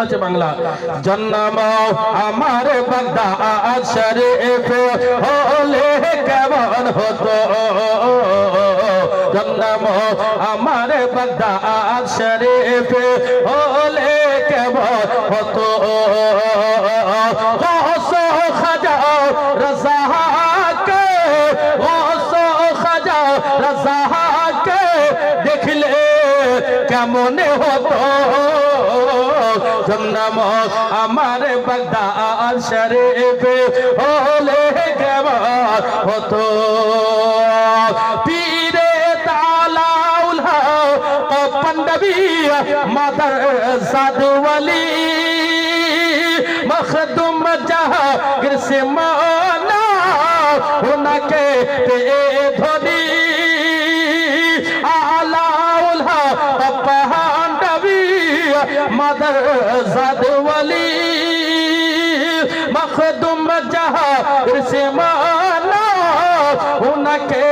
হচ্ছে বাংলা। জন্ম আমার বাগদা শরীফ হলে কেমন হতো? জন্ম আমার শরীফ হলে কেমন হতো? খাজা রাজা কেমন হতো? জন্ম আমার বাগদা শরীফ হলে কেমন হতো? পীরে তালাউল পন্ডবী মাদার সাধুয়ালি মখদুম জাহাগির সে মানা উনকে তে ধনী मदर जद वली, मखदुम जहा से माना, उनके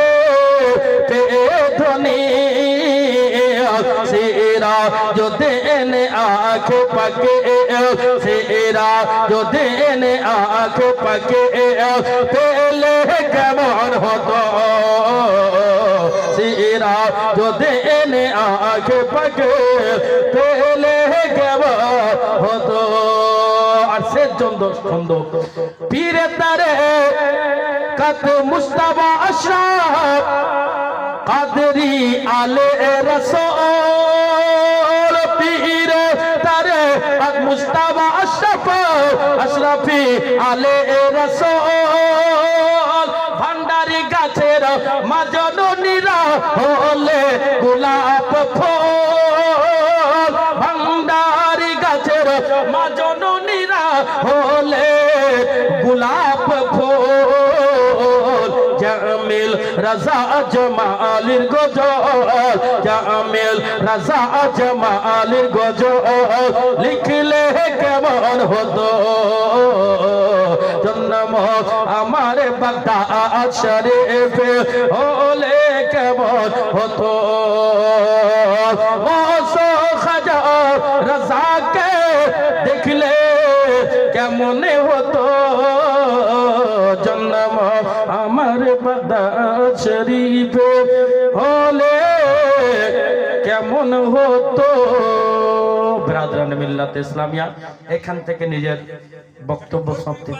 सेरा जो दिन आँख पके सेरा जो दिन आँख पके, पहले कमान हो तो सेरा जो देने आँख पके पहले केमन होतो আর শেষ ছন্দ ছন্দ পীরে তারে কত মুস্তাবা আশরাফ কাদরি আলে রসোল পীর তারে আক মুস্তাবা আশরাফ আশরাফি আলে রসোল ফুল ভান্ডারি গাছের মাজননীরা হলে গোলাপ ফুল। জামিল রাজা জমালির গজল। জামিল রাজা জমালির গজল। লিখলে কেমন হতো? জন্ম আমার বাগদা শরীফ হলে কেমন হতো? কেমন হতো, জন্ম আমার বাদা শরীফে। হলে কেমন হতো? ব্রাদ্রান মিল্লাত ইসলামিয়া, এখান থেকে নিজের বক্তব্য সমাপ্তি।